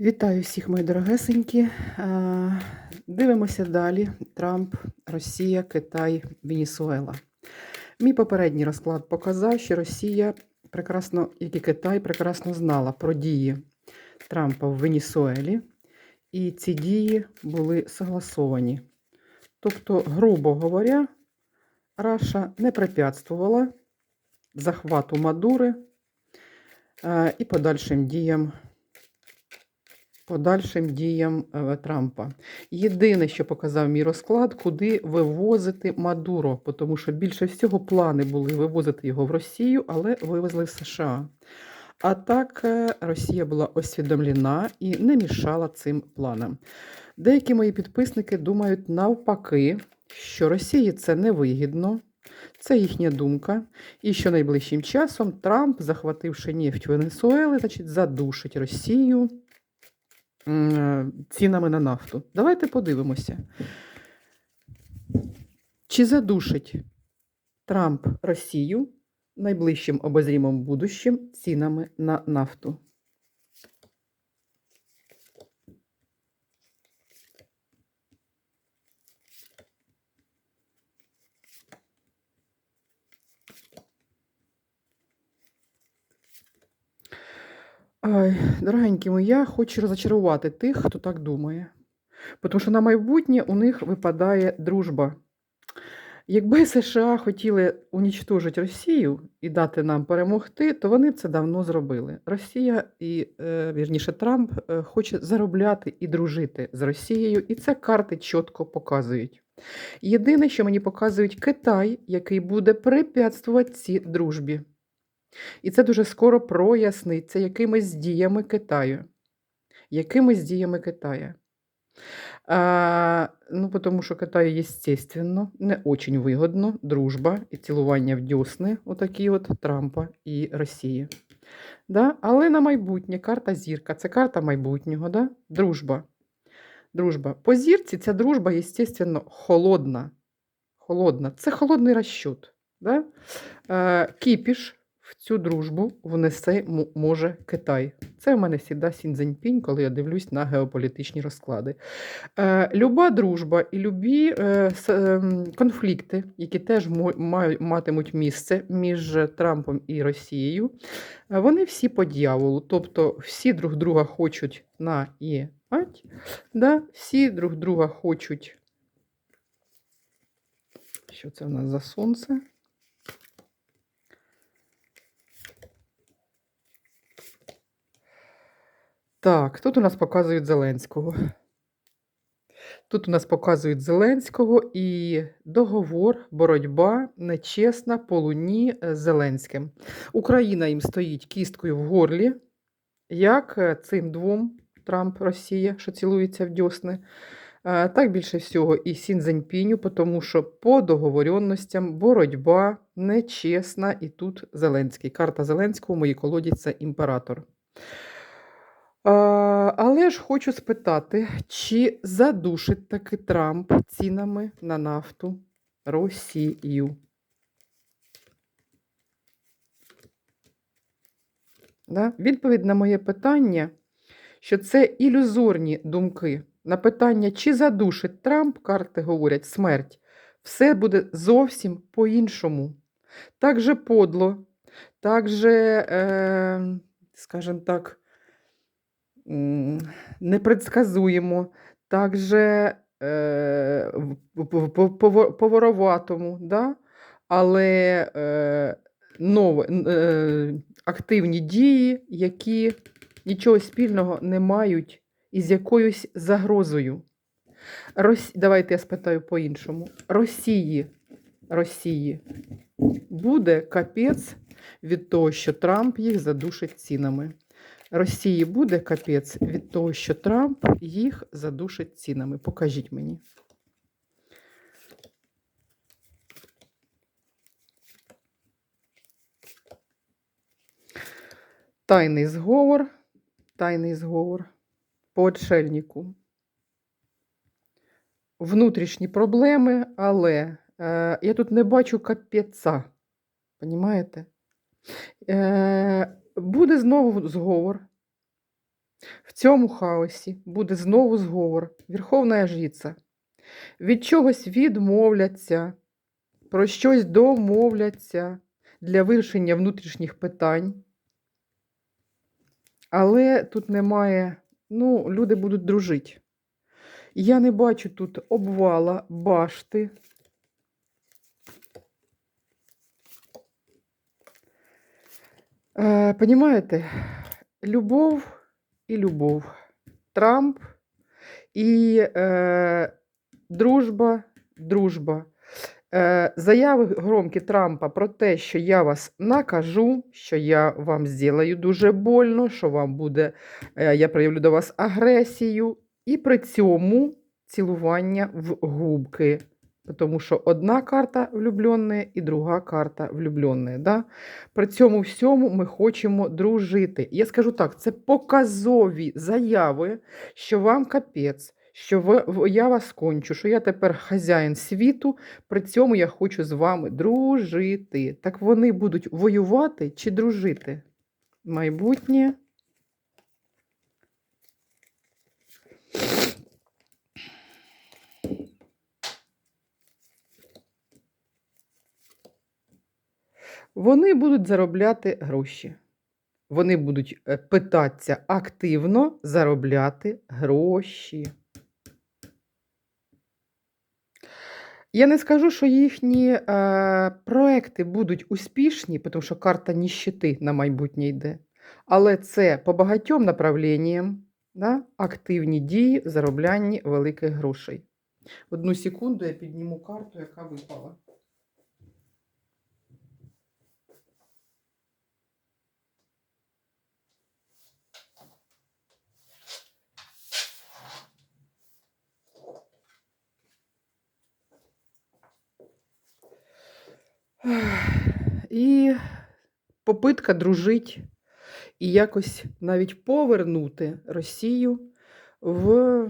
Вітаю всіх, мої дорогесенькі. Е, Дивимося далі. Трамп, Росія, Китай, Венесуела. Мій попередній розклад показав, що Росія прекрасно, як і Китай, прекрасно знала про дії Трампа в Венесуелі, і ці дії були согласовані. Тобто, грубо говоря, Раша не препятствувала захвату Мадури е, і подальшим діям подальшим діям е, Трампа. Єдине, що показав мій розклад, куди вивозити Мадуро, тому що більше всього плани були вивозити його в Росію, але вивезли в США. А так е, Росія була освідомлена і не мішала цим планам. Деякі мої підписники думають навпаки, що Росії це невигідно. Це їхня думка. І що найближчим часом Трамп, захвативши нефть Венесуели, значить, задушить Росію цінами на нафту. Давайте подивимося. Чи задушить Трамп Росію найближчим обозрімом будущим цінами на нафту? Ай, дорогенькі мої, я хочу розочарувати тих, хто так думає. Тому що на майбутнє у них випадає дружба. Якби США хотіли унічтожити Росію і дати нам перемогти, то вони б це давно зробили. Росія і, е, вірніше, Трамп е, хоче заробляти і дружити з Росією, і це карти чітко показують. Єдине, що мені показують Китай, який буде препятствувати цій дружбі. І це дуже скоро проясниться якимись діями Китаю. Якимись діями Китаю. А, ну, тому що Китаю, естественно, не очень вигодно дружба і цілування в дьосни, отакі от Трампа і Росії. Да? Але на майбутнє карта зірка це карта майбутнього, да? дружба. Дружба. По зірці ця дружба, естественно, холодна. Холодна. Це холодний розчет. Да? Кіпіш в цю дружбу внесе може Китай. Це в мене завжди сіньцзіньпінь, коли я дивлюсь на геополітичні розклади. Е, люба дружба і любі е, ем, конфлікти, які теж матимуть місце між Трампом і Росією, е, вони всі по дьяволу. Тобто всі друг друга хочуть на і ать, да? всі друг друга хочуть. Що це в нас за сонце? Так, тут у нас показують Зеленського. Тут у нас показують Зеленського і договор, боротьба нечесна по луні з Зеленським. Україна їм стоїть кісткою в горлі, як е, цим двом Трамп, Росія, що цілується в дьосни. Е, Так більше всього і Сінзеньпіню, тому що по договоренностям боротьба нечесна, і тут Зеленський. Карта Зеленського в моїй колоді це імператор. А, але ж хочу спитати, чи задушить таки Трамп цінами на нафту Росію? Да? Відповідь на моє питання, що це ілюзорні думки. На питання, чи задушить Трамп, карти говорять смерть, все буде зовсім по-іншому. Так же подло, так же, е, скажімо так, непредсказуємо, так же е, по-вороватому, да? але е, нове, е, активні дії, які нічого спільного не мають із якоюсь загрозою. Рос... Давайте я спитаю по-іншому. Росії, Росії буде капець від того, що Трамп їх задушить цінами. Росії буде капець від того, що Трамп їх задушить цінами. Покажіть мені. Тайний зговор. Тайний зговор по отшельнику. Внутрішні проблеми, але е, я тут не бачу капеца. Понімаєте? Е, буде знову зговор. В цьому хаосі буде знову зговор, Верховна жриця. Від чогось відмовляться, про щось домовляться для вирішення внутрішніх питань. Але тут немає, ну, люди будуть дружити. Я не бачу тут обвала, башти. Е, Понімаєте, любов і любов. Трамп і е, дружба, дружба. Е, заяви громкі Трампа про те, що я вас накажу, що я вам зроблю дуже больно, що вам буде, е, я проявлю до вас агресію, і при цьому цілування в губки. Тому що одна карта влюбленої і друга карта влюбленої. Да? При цьому всьому ми хочемо дружити. Я скажу так: це показові заяви, що вам капець, що ви, я вас кончу, що я тепер хазяїн світу, при цьому я хочу з вами дружити. Так вони будуть воювати чи дружити? Майбутнє. Вони будуть заробляти гроші. Вони будуть е, питатися активно заробляти гроші. Я не скажу, що їхні е, проекти будуть успішні, тому що карта ніщити на майбутнє йде. Але це по багатьом направленням да, активні дії в зароблянні великих грошей. Одну секунду я підніму карту, яка випала. І попитка дружить і якось навіть повернути Росію в,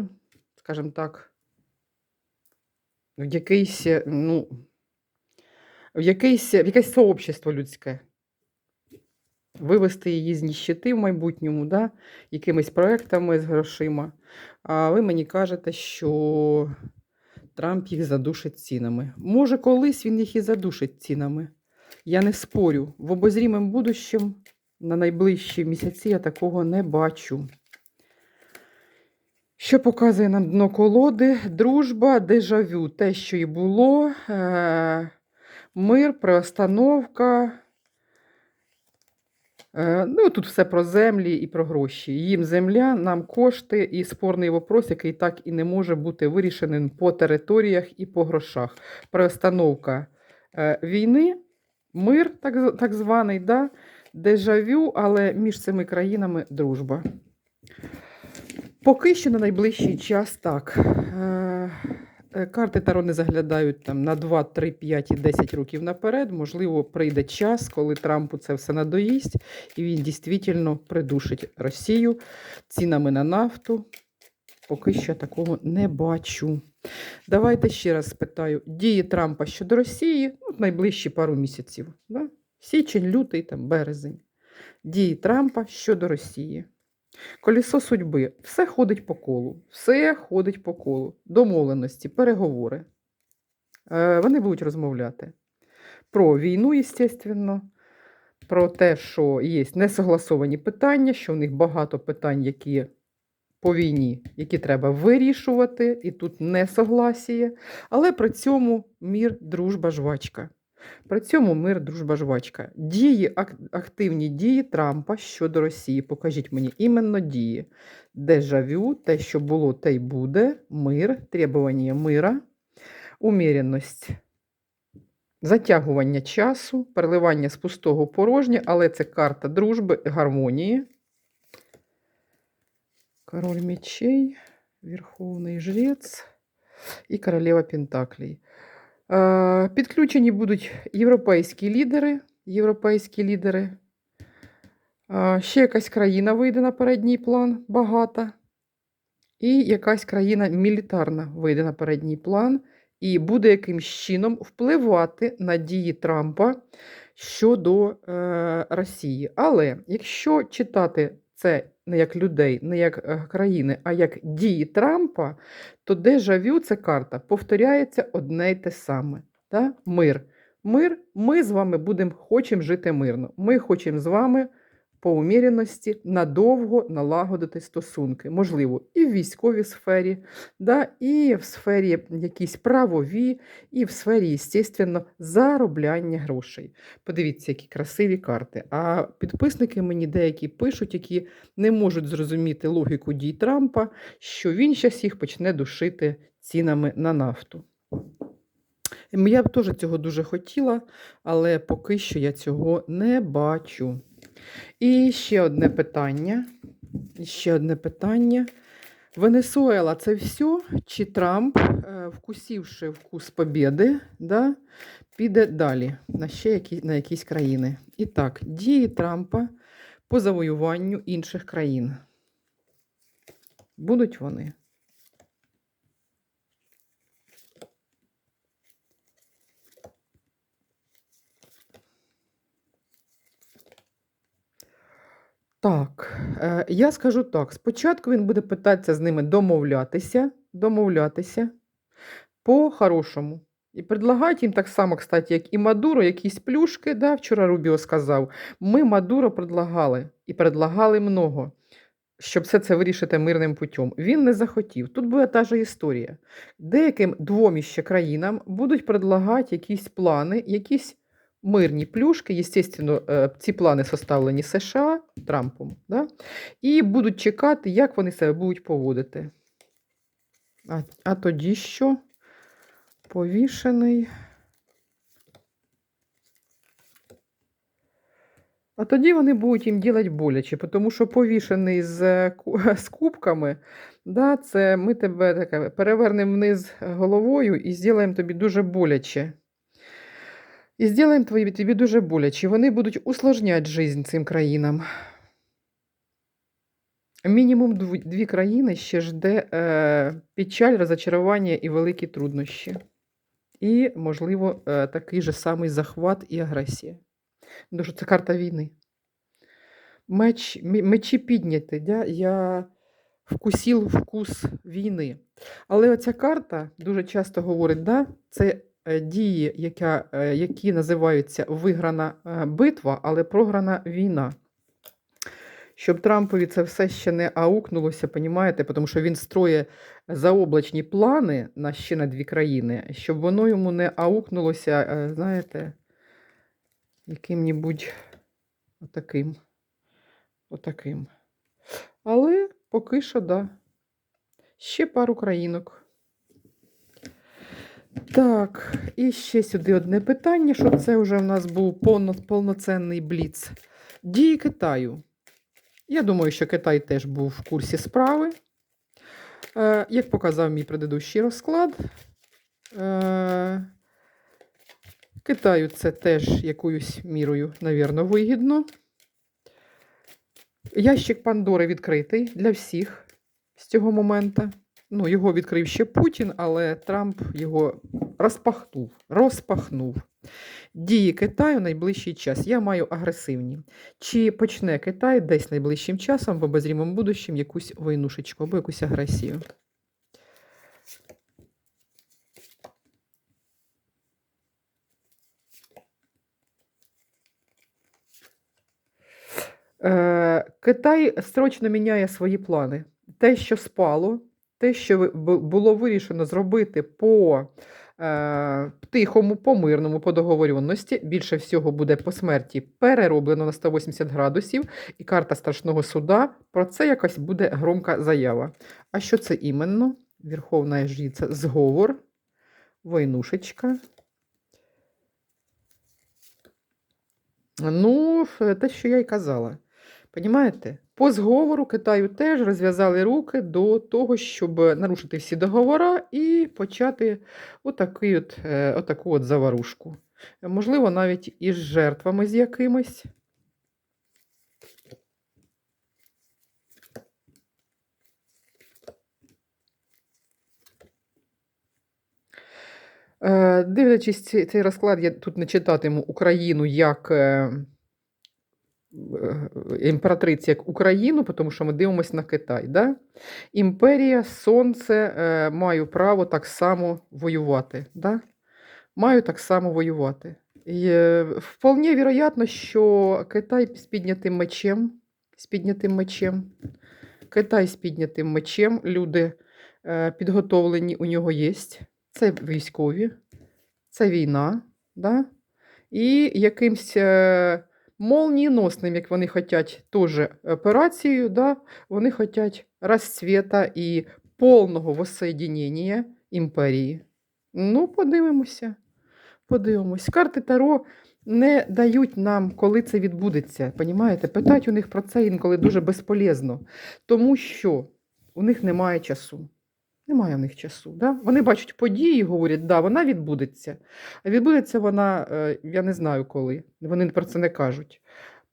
скажімо так, в якийсь, е, ну, в якийсь, в якесь сообщество людське. Вивести її з ніщити в майбутньому, да? якимись проектами з грошима. А ви мені кажете, що Трамп їх задушить цінами. Може, колись він їх і задушить цінами. Я не спорю. В обозрімому будущем на найближчі місяці я такого не бачу. Що показує нам дно колоди? Дружба, дежавю, те, що і було, е- мир, приостановка. Е, Ну, тут все про землі і про гроші. Їм земля, нам кошти і спорний вопрос, який так і не може бути вирішеним по територіях і по грошах. Приостановка е, війни, мир, так, так званий, да? дежавю, але між цими країнами дружба. Поки що на найближчий час так. Е, Карти Таро не заглядають там на 2, 3, 5 і 10 років наперед. Можливо, прийде час, коли Трампу це все надоїсть, і він дійсно придушить Росію цінами на нафту. Поки що такого не бачу. Давайте ще раз спитаю: дії Трампа щодо Росії ну, найближчі пару місяців. Да? Січень, лютий, там, березень. Дії Трампа щодо Росії. Колісо судьби. Все ходить по колу. Все ходить по колу. Домовленості, переговори. Е, вони будуть розмовляти про війну, звісно, про те, що є несогласовані питання, що в них багато питань, які по війні, які треба вирішувати, і тут несогласіє. Але при цьому мір, дружба, жвачка. При цьому мир, дружба, жвачка. Дії, ак- активні дії Трампа щодо Росії. Покажіть мені іменно дії. Дежавю, те, що було, те й буде. Мир, требування мира, уміряність, затягування часу, переливання з пустого порожнє, але це карта дружби, гармонії. Король мечей, Верховний жрець і королева Пентаклей. Е, Підключені будуть європейські лідери. Європейські лідери. Е, Ще якась країна вийде на передній план, багата. І якась країна мілітарна вийде на передній план і буде якимсь чином впливати на дії Трампа щодо е, Росії. Але якщо читати це не як людей, не як е, країни, а як дії Трампа, то дежавю це карта повторяється одне й те саме. Та? Мир. Мир, ми з вами будемо хочемо жити мирно. Ми хочемо з вами по уміряності надовго налагодити стосунки. Можливо, і в військовій сфері, да, і в сфері якісь правові, і в сфері, звісно, заробляння грошей. Подивіться, які красиві карти. А підписники мені деякі пишуть, які не можуть зрозуміти логіку дій Трампа, що він зараз їх почне душити цінами на нафту. Я б теж цього дуже хотіла, але поки що я цього не бачу. І ще одне питання. Ще одне питання. Венесуела це все? Чи Трамп, е, вкусивши вкус побєди, да, піде далі на ще які, на якісь країни? І так, дії Трампа по завоюванню інших країн. Будуть вони? Так, е, я скажу так: спочатку він буде питатися з ними домовлятися, домовлятися по-хорошому. І предлагати їм так само, кстати, як і Мадуро, якісь плюшки. Да? Вчора Рубіо сказав. Ми Мадуро предлагали і предлагали много, щоб все це вирішити мирним путем. Він не захотів. Тут буде та ж історія. Деяким двом іще країнам будуть предлагати якісь плани, якісь мирні плюшки. Звісно, е, ці плани составлені США Трампом, да? і будуть чекати, як вони себе будуть поводити. А, а тоді що? Повішений. А тоді вони будуть їм ділати боляче, тому що повішений з, з кубками, да, це ми тебе таке, перевернемо вниз головою і зробимо тобі дуже боляче. І зробимо тобі дуже боляче. Вони будуть усложняти життя цим країнам. Мінімум дві, країни ще жде е, печаль, розочарування і великі труднощі. І, можливо, е, такий же самий захват і агресія. Тому це карта війни. Меч, мечі підняті. Да? Я вкусив вкус війни. Але оця карта дуже часто говорить, да? це е, дії, яка, е, які називаються виграна е, битва, але програна війна. Щоб Трампові це все ще не аукнулося, понімаєте, тому що він строє заоблачні плани на ще на дві країни, щоб воно йому не аукнулося, е, знаєте, яким-небудь отаким. Отаким. Але поки що, да. Ще пару країнок. Так, і ще сюди одне питання, щоб це вже в нас був повно, повноцінний бліц. Дії Китаю. Я думаю, що Китай теж був в курсі справи. Е, як показав мій предыдущий розклад, е, Китаю це теж якоюсь мірою, навірно, вигідно. Ящик Пандори відкритий для всіх з цього моменту. Ну, його відкрив ще Путін, але Трамп його розпахнув. розпахнув. Дії Китаю в найближчий час. Я маю агресивні. Чи почне Китай десь найближчим часом в обозрімому будущем якусь войнушечку або якусь агресію? Е, Китай строчно міняє свої плани. Те, що спало, те, що було вирішено зробити по е, тихому, по мирному, по договоренності, більше всього буде по смерті перероблено на 180 градусів, і карта страшного суда. Про це якась буде громка заява. А що це іменно? Верховна жриця, зговор, войнушечка. Ну, те, що я й казала. Понімаєте? По зговору Китаю теж розв'язали руки до того, щоб нарушити всі договори і почати отакий от, е, отаку от заварушку. Можливо, навіть із жертвами з якимись. Е, Дивлячись цей розклад, я тут не читатиму Україну як е, імператриці як Україну, тому що ми дивимося на Китай. Да? Імперія, сонце, е, маю право так само воювати. Да? Маю так само воювати. І, е, вполне вероятно, що Китай з піднятим мечем, з піднятим мечем, Китай з піднятим мечем, люди е, підготовлені у нього є. Це військові, це війна, да? і якимсь е, молнієносним, як вони хочуть, теж операцією, да? вони хочуть розцвіта і повного воссоєдінення імперії. Ну, подивимося. Подивимось. Карти Таро не дають нам, коли це відбудеться. Понімаєте? Питать у них про це інколи дуже безполезно, тому що у них немає часу. Немає в них часу. Да? Вони бачать події і говорять, да, вона відбудеться. А відбудеться вона, е, я не знаю коли. Вони про це не кажуть.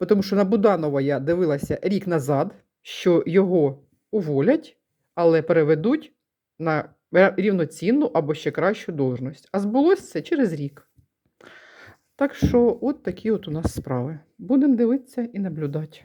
Тому що на Буданова я дивилася рік назад, що його уволять, але переведуть на рівноцінну або ще кращу должність. А збулося це через рік. Так що, от такі от у нас справи. Будемо дивитися і наблюдати.